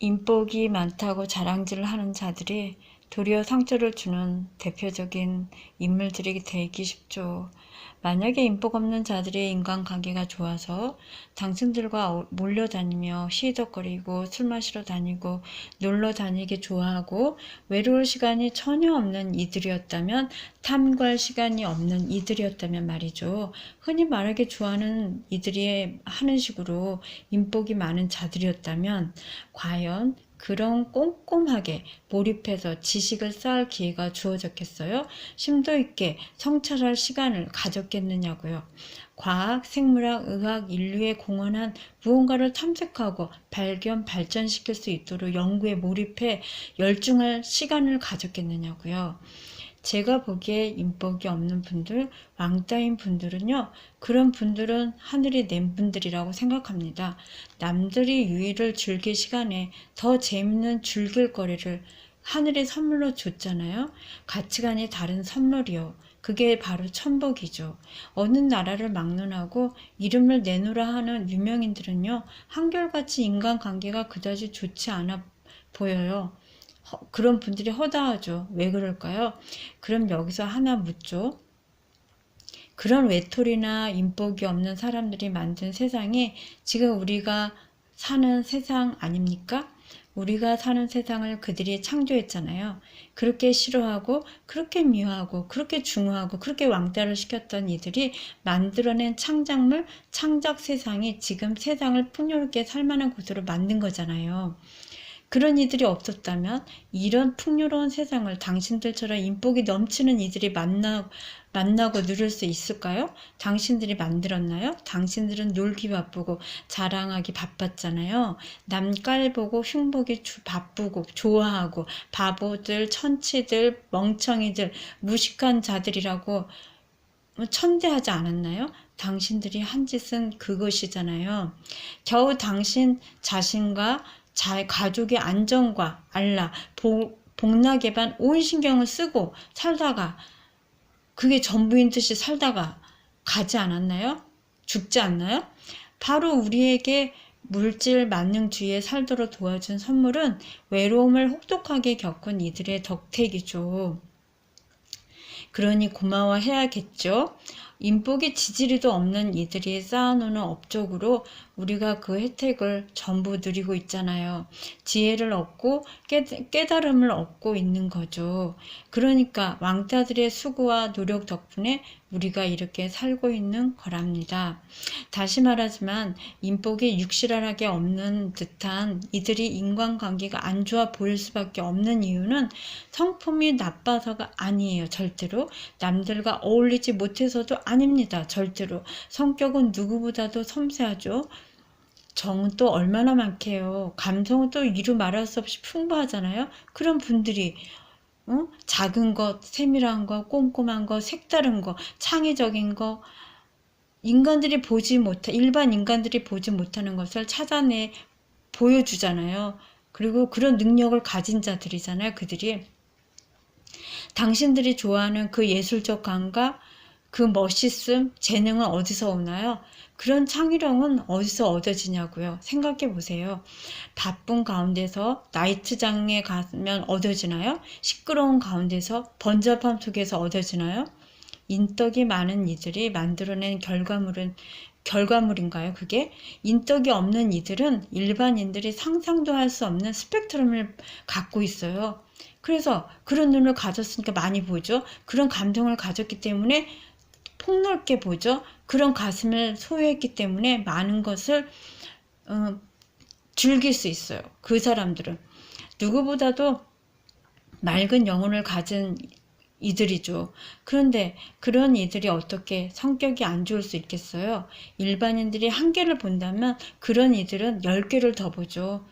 인복이 많다고 자랑질을 하는 자들이 도리어 상처를 주는 대표적인 인물들이 되기 쉽죠. 만약에 인복 없는 자들의 인간관계가 좋아서 당신들과 어- 몰려다니며 시덕거리고 술 마시러 다니고 놀러 다니기 좋아하고 외로울 시간이 전혀 없는 이들이었다면 탐구할 시간이 없는 이들이었다면 말이죠. 흔히 말하기 좋아하는 이들이 하는 식으로 인복이 많은 자들이었다면 과연 그런 꼼꼼하게 몰입해서 지식을 쌓을 기회가 주어졌겠어요? 심도 있게 성찰할 시간을 가졌겠느냐고요. 과학, 생물학, 의학, 인류에 공헌한 무언가를 탐색하고 발견, 발전시킬 수 있도록 연구에 몰입해 열중할 시간을 가졌겠느냐고요. 제가 보기에 인복이 없는 분들, 왕따인 분들은요, 그런 분들은 하늘이 낸 분들이라고 생각합니다. 남들이 유의를 즐길 시간에 더 재밌는 즐길 거리를 하늘이 선물로 줬잖아요. 가치관이 다른 선물이요. 그게 바로 천복이죠. 어느 나라를 막론하고 이름을 내놓으라 하는 유명인들은요, 한결같이 인간관계가 그다지 좋지 않아 보여요. 허- 그런 분들이 허다하죠. 왜 그럴까요? 그럼 여기서 하나 묻죠. 그런 외톨이나 인복이 없는 사람들이 만든 세상이 지금 우리가 사는 세상 아닙니까? 우리가 사는 세상을 그들이 창조했잖아요. 그렇게 싫어하고, 그렇게 미워하고, 그렇게 중후하고, 그렇게 왕따를 시켰던 이들이 만들어낸 창작물, 창작 세상이 지금 세상을 풍요롭게 살만한 곳으로 만든 거잖아요. 그런 이들이 없었다면 이런 풍요로운 세상을 당신들처럼 인복이 넘치는 이들이 만나, 만나고 누릴 수 있을까요? 당신들이 만들었나요? 당신들은 놀기 바쁘고 자랑하기 바빴잖아요. 남 깔보고 흉보기 주- 바쁘고 좋아하고 바보들, 천치들, 멍청이들, 무식한 자들이라고 천대하지 않았나요? 당신들이 한 짓은 그것이잖아요. 겨우 당신 자신과 자, 가족의 안정과 알라, 복, 복락에만 온 신경을 쓰고 살다가 그게 전부인 듯이 살다가 가지 않았나요? 죽지 않나요? 바로 우리에게 물질 만능주의에 살도록 도와준 선물은 외로움을 혹독하게 겪은 이들의 덕택이죠. 그러니 고마워해야겠죠. 인복이 지지리도 없는 이들이 쌓아놓는 업적으로 우리가 그 혜택을 전부 누리고 있잖아요. 지혜를 얻고 깨, 깨달음을 얻고 있는 거죠. 그러니까 왕따들의 수고와 노력 덕분에 우리가 이렇게 살고 있는 거랍니다. 다시 말하지만 인복이 육실하게 없는 듯한 이들이 인간관계가 안 좋아 보일 수밖에 없는 이유는 성품이 나빠서가 아니에요. 절대로. 남들과 어울리지 못해서도 아닙니다. 절대로. 성격은 누구보다도 섬세하죠. 정은 또 얼마나 많게요. 감성은 또 이루 말할 수 없이 풍부하잖아요. 그런 분들이 어? 작은 것, 세밀한 것, 꼼꼼한 것, 색다른 것, 창의적인 것, 인간들이 보지 못하, 일반 인간들이 보지 못하는 것을 찾아내 보여주잖아요. 그리고 그런 능력을 가진 자들이잖아요. 그들이. 당신들이 좋아하는 그 예술적 감각, 그 멋있음, 재능은 어디서 오나요? 그런 창의력은 어디서 얻어지냐고요. 생각해 보세요. 바쁜 가운데서 나이트장에 가면 얻어지나요? 시끄러운 가운데서 번잡함 속에서 얻어지나요? 인덕이 많은 이들이 만들어낸 결과물은 결과물인가요? 그게 인덕이 없는 이들은 일반인들이 상상도 할 수 없는 스펙트럼을 갖고 있어요. 그래서 그런 눈을 가졌으니까 많이 보죠. 그런 감정을 가졌기 때문에 폭넓게 보죠. 그런 가슴을 소유했기 때문에 많은 것을 어, 즐길 수 있어요. 그 사람들은 누구보다도 맑은 영혼을 가진 이들이죠. 그런데 그런 이들이 어떻게 성격이 안 좋을 수 있겠어요? 일반인들이 한 개를 본다면 그런 이들은 열 개를 더 보죠.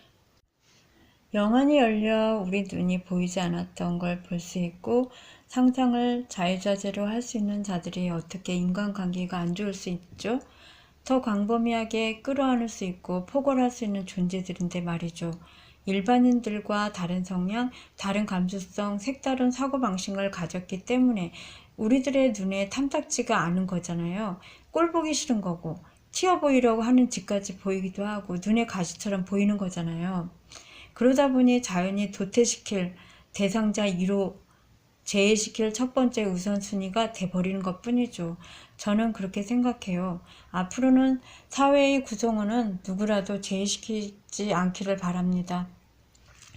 영안이 열려 우리 눈이 보이지 않았던 걸 볼 수 있고 상상을 자유자재로 할 수 있는 자들이 어떻게 인간관계가 안 좋을 수 있죠? 더 광범위하게 끌어안을 수 있고 포괄할 수 있는 존재들인데 말이죠. 일반인들과 다른 성향, 다른 감수성, 색다른 사고방식을 가졌기 때문에 우리들의 눈에 탐탁지가 않은 거잖아요. 꼴 보기 싫은 거고, 튀어 보이려고 하는 짓까지 보이기도 하고, 눈에 가시처럼 보이는 거잖아요. 그러다 보니 자연이 도태시킬 대상자 1호 제외시킬 첫 번째 우선순위가 돼버리는 것 뿐이죠. 저는 그렇게 생각해요. 앞으로는 사회의 구성원은 누구라도 제외시키지 않기를 바랍니다.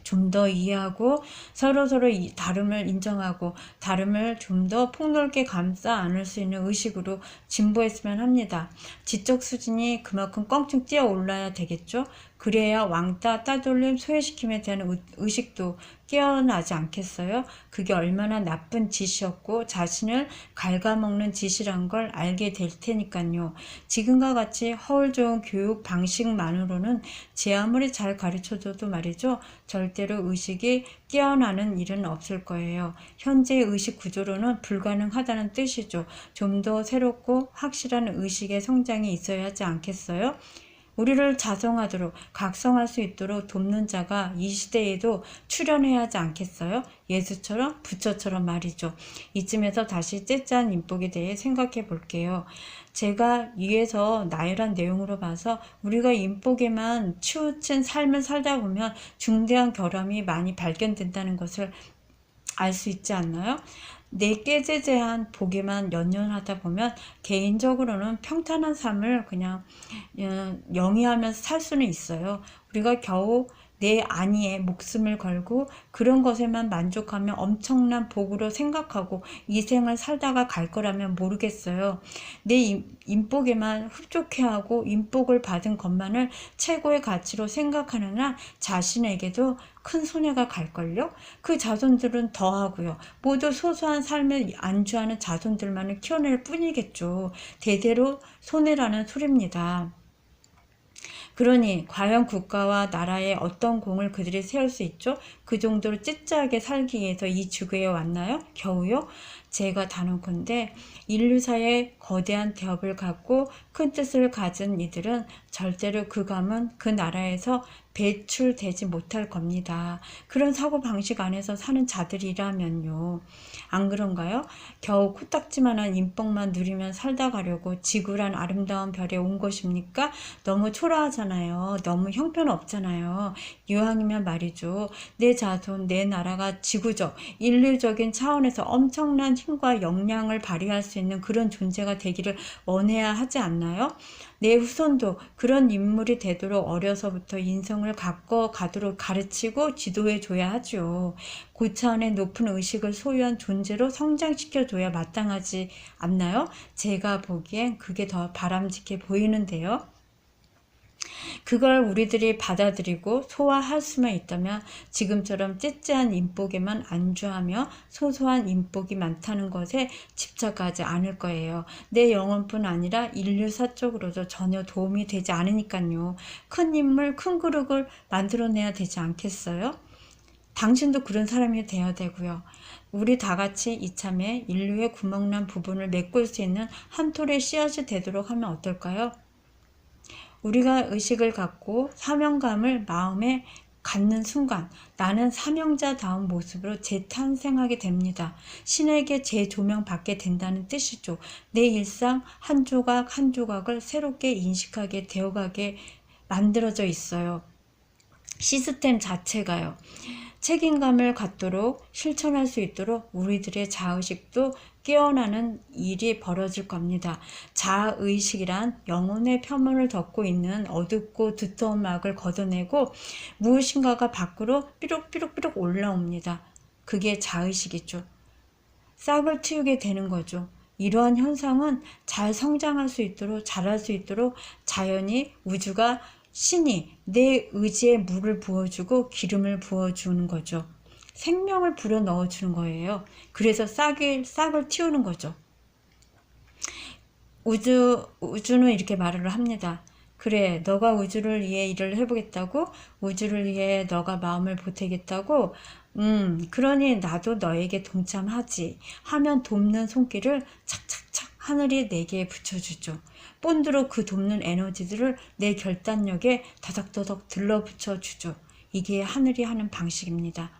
좀 더 이해하고 서로서로 이 다름을 인정하고 다름을 좀 더 폭넓게 감싸 안을 수 있는 의식으로 진보했으면 합니다. 지적 수준이 그만큼 껑충 뛰어 올라야 되겠죠? 그래야 왕따, 따돌림, 소외시킴에 대한 의- 의식도 깨어나지 않겠어요? 그게 얼마나 나쁜 짓이었고 자신을 갉아먹는 짓이란 걸 알게 될 테니까요. 지금과 같이 허울 좋은 교육 방식만으로는 제 아무리 잘 가르쳐줘도 말이죠. 절대로 의식이 깨어나는 일은 없을 거예요. 현재의 의식 구조로는 불가능하다는 뜻이죠. 좀 더 새롭고 확실한 의식의 성장이 있어야 하지 않겠어요? 우리를 자성하도록 각성할 수 있도록 돕는 자가 이 시대에도 출현해야 하지 않겠어요? 예수처럼 부처처럼 말이죠. 이쯤에서 다시 째짠 인복에 대해 생각해 볼게요. 제가 위에서 나열한 내용으로 봐서 우리가 인복에만 치우친 삶을 살다 보면 중대한 결함이 많이 발견된다는 것을 알 수 있지 않나요? 내 깨제제한 복에만 연연하다 보면 개인적으로는 평탄한 삶을 그냥 어, 영위하면서 살 수는 있어요. 우리가 겨우 내 안위에 목숨을 걸고 그런 것에만 만족하면 엄청난 복으로 생각하고 이 생을 살다가 갈 거라면 모르겠어요. 내 인- 인복에만 흡족해하고 인복을 받은 것만을 최고의 가치로 생각하는 한 자신에게도 큰 손해가 갈걸요? 그 자손들은 더하고요. 모두 소소한 삶을 안주하는 자손들만을 키워낼 뿐이겠죠. 대대로 손해라는 소리입니다. 그러니 과연 국가와 나라에 어떤 공을 그들이 세울 수 있죠? 그 정도로 찌짜하게 살기 위해서 이 지구에 왔나요? 겨우요? 제가 단언컨대 인류사의 거대한 대업을 갖고 큰 뜻을 가진 이들은 절대로 그 감은 그 나라에서 배출되지 못할 겁니다. 그런 사고 방식 안에서 사는 자들이라면요. 안 그런가요? 겨우 코딱지만한 인복만 누리면 살다 가려고 지구란 아름다운 별에 온 것입니까? 너무 초라하잖아요. 너무 형편없잖아요. 이왕이면 말이죠. 내 자손, 내 나라가 지구적, 인류적인 차원에서 엄청난 힘과 역량을 발휘할 수 있는 그런 존재가 되기를 원해야 하지 않나요? 내 후손도 그런 인물이 되도록 어려서부터 인성을 가꿔 가도록 가르치고 지도해 줘야 하죠. 고차원의 높은 의식을 소유한 존재로 성장시켜 줘야 마땅하지 않나요? 제가 보기엔 그게 더 바람직해 보이는데요. 그걸 우리들이 받아들이고 소화할 수만 있다면 지금처럼 찌찌한 인복에만 안주하며 소소한 인복이 많다는 것에 집착하지 않을 거예요. 내 영혼뿐 아니라 인류 사적으로도 전혀 도움이 되지 않으니까요. 큰 인물, 큰 그룹을 만들어내야 되지 않겠어요? 당신도 그런 사람이 되어야 되고요. 우리 다 같이 이참에 인류의 구멍난 부분을 메꿀 수 있는 한 톨의 씨앗이 되도록 하면 어떨까요? 우리가 의식을 갖고 사명감을 마음에 갖는 순간 나는 사명자다운 모습으로 재탄생하게 됩니다. 신에게 재조명받게 된다는 뜻이죠. 내 일상 한 조각 한 조각을 새롭게 인식하게 되어가게 만들어져 있어요. 시스템 자체가요. 책임감을 갖도록 실천할 수 있도록 우리들의 자의식도 깨어나는 일이 벌어질 겁니다. 자의식이란 영혼의 표면을 덮고 있는 어둡고 두터운 막을 걷어내고 무엇인가가 밖으로 삐룩삐룩삐룩 올라옵니다. 그게 자의식이죠. 싹을 틔우게 되는 거죠. 이러한 현상은 잘 성장할 수 있도록 자랄 수 있도록 자연이 우주가 신이 내 의지에 물을 부어주고 기름을 부어주는 거죠. 생명을 불어 넣어주는 거예요. 그래서 싹을, 싹을 틔우는 거죠. 우주, 우주는 이렇게 말을 합니다. 그래, 너가 우주를 위해 일을 해보겠다고? 우주를 위해 너가 마음을 보태겠다고? 음, 그러니 나도 너에게 동참하지. 하면 돕는 손길을 착착착 하늘이 내게 붙여주죠. 본드로 그 돕는 에너지들을 내 결단력에 다닥다닥 들러붙여 주죠. 이게 하늘이 하는 방식입니다.